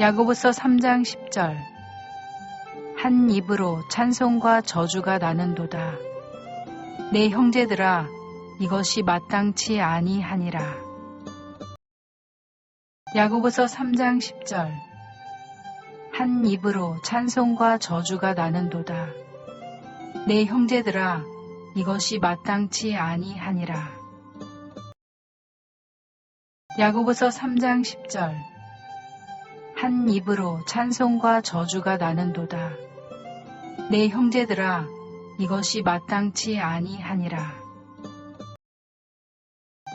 야고보서 3장 10절 한 입으로 찬송과 저주가 나는도다. 내 형제들아 이것이 마땅치 아니하니라. 야고보서 3장 10절 한 입으로 찬송과 저주가 나는도다. 내 형제들아 이것이 마땅치 아니하니라. 야고보서 3장 10절 한 입으로 찬송과 저주가 나는도다. 내 형제들아 이것이 마땅치 아니하니라.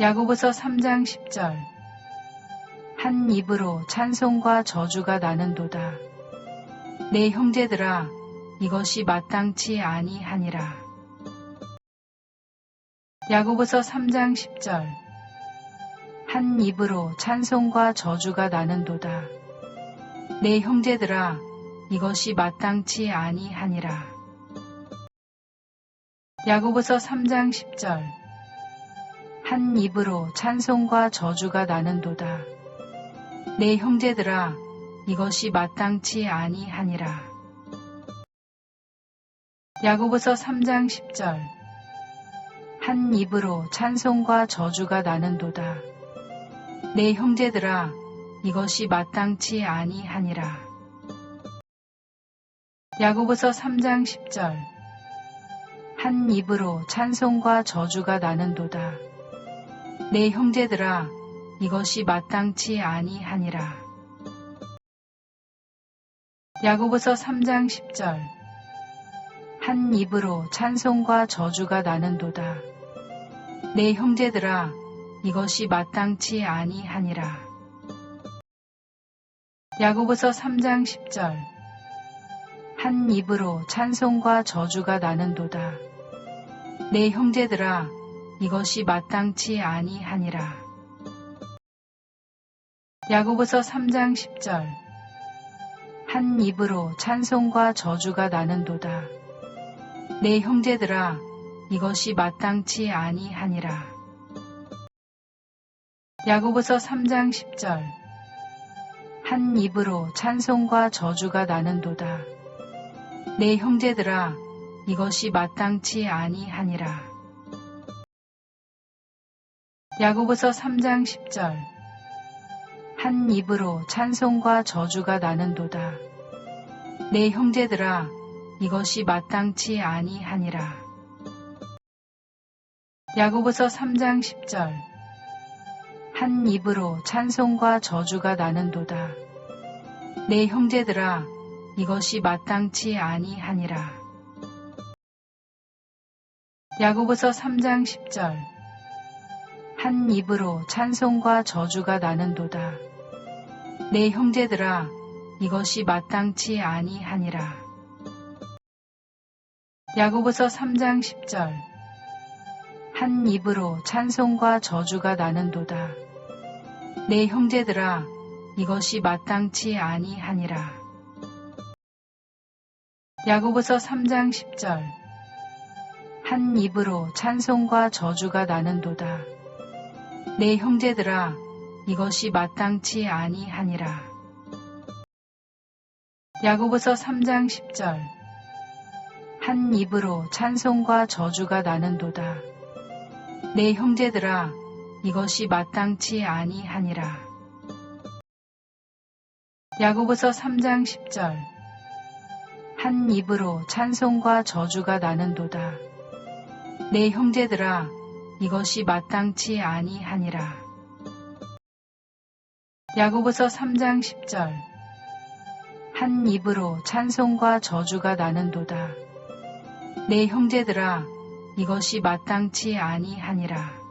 야고보서 3장 10절 한 입으로 찬송과 저주가 나는도다. 내 형제들아 이것이 마땅치 아니하니라. 야고보서 3장 10절 한 입으로 찬송과 저주가 나는도다. 내 형제들아 이것이 마땅치 아니하니라. 야고보서 3장 10절 한 입으로 찬송과 저주가 나는도다. 내 형제들아 이것이 마땅치 아니하니라. 야고보서 3장 10절 한 입으로 찬송과 저주가 나는도다. 내 형제들아 이것이 마땅치 아니하니라. 야고보서 3장 10절 한 입으로 찬송과 저주가 나는도다. 내 형제들아 이것이 마땅치 아니하니라. 야고보서 3장 10절 한 입으로 찬송과 저주가 나는도다. 내 형제들아 이것이 마땅치 아니하니라. 야고보서 3장 10절 한 입으로 찬송과 저주가 나는도다. 내 형제들아 이것이 마땅치 아니하니라. 야고보서 3장 10절 한 입으로 찬송과 저주가 나는도다. 내 형제들아 이것이 마땅치 아니하니라. 야고보서 3장 10절 한 입으로 찬송과 저주가 나는도다. 내 형제들아 이것이 마땅치 아니하니라. 야고보서 3장 10절 한 입으로 찬송과 저주가 나는도다. 내 형제들아 이것이 마땅치 아니하니라. 야고보서 3장 10절 한 입으로 찬송과 저주가 나는도다. 내 형제들아 이것이 마땅치 아니하니라. 야고보서 3장 10절 한 입으로 찬송과 저주가 나는도다. 내 형제들아 이것이 마땅치 아니하니라. 야고보서 3장 10절 한 입으로 찬송과 저주가 나는도다. 내 형제들아 이것이 마땅치 아니하니라. 야고보서 3장 10절 한 입으로 찬송과 저주가 나는도다. 내 형제들아 이것이 마땅치 아니하니라. 야고보서 3장 10절 한 입으로 찬송과 저주가 나는도다. 내 형제들아 이것이 마땅치 아니하니라. 야고보서 3장 10절 한 입으로 찬송과 저주가 나는도다. 내 형제들아 이것이 마땅치 아니하니라. 야고보서 3장 10절 한 입으로 찬송과 저주가 나는도다. 내 형제들아 이것이 마땅치 아니하니라.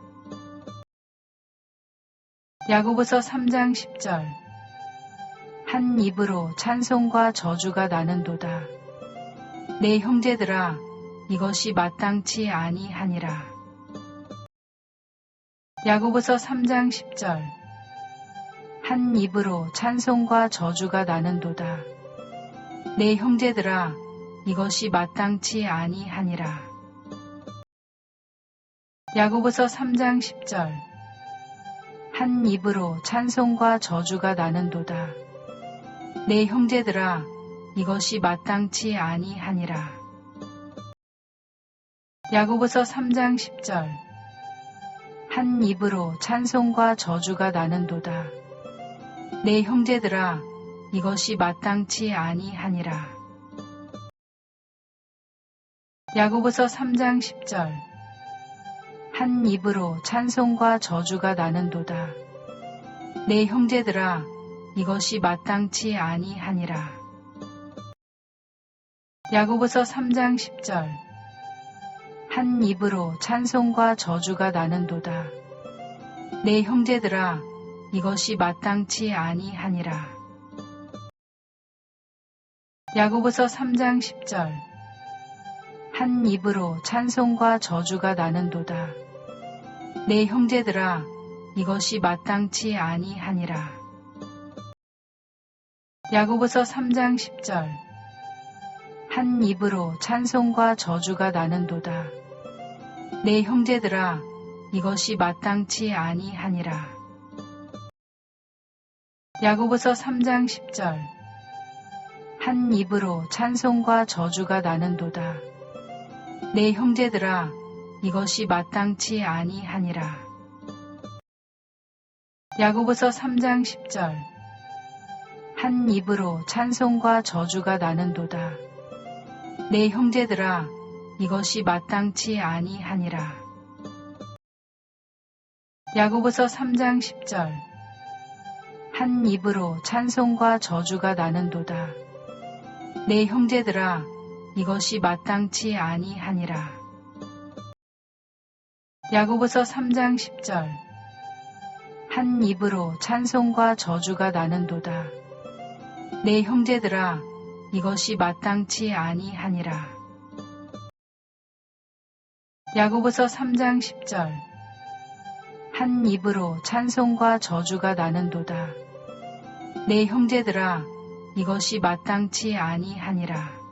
야고보서 3장 10절 한 입으로 찬송과 저주가 나는도다. 내 형제들아 이것이 마땅치 아니하니라. 야고보서 3장 10절 한 입으로 찬송과 저주가 나는도다. 내 형제들아 이것이 마땅치 아니하니라. 야고보서 3장 10절 한 입으로 찬송과 저주가 나는도다. 내 형제들아 이것이 마땅치 아니하니라. 야고보서 3장 10절 한 입으로 찬송과 저주가 나는도다. 내 형제들아 이것이 마땅치 아니하니라. 야고보서 3장 10절 한 입으로 찬송과 저주가 나는도다. 내 형제들아 이것이 마땅치 아니하니라. 야고보서 3장 10절 한 입으로 찬송과 저주가 나는도다. 내 형제들아 이것이 마땅치 아니하니라. 야고보서 3장 10절 한 입으로 찬송과 저주가 나는도다. 내 형제들아 이것이 마땅치 아니하니라. 야고보서 3장 10절 한 입으로 찬송과 저주가 나는도다. 내 형제들아 이것이 마땅치 아니하니라. 야고보서 3장 10절 한 입으로 찬송과 저주가 나는도다. 내 형제들아 이것이 마땅치 아니하니라. 야고보서 3장 10절 한 입으로 찬송과 저주가 나는도다. 내 형제들아 이것이 마땅치 아니하니라. 야고보서 3장 10절 한 입으로 찬송과 저주가 나는도다. 내 형제들아 이것이 마땅치 아니하니라. 야고보서 3장 10절 한 입으로 찬송과 저주가 나는도다. 내 형제들아 이것이 마땅치 아니하니라. 야고보서 3장 10절 한 입으로 찬송과 저주가 나는도다. 내 형제들아 이것이 마땅치 아니하니라.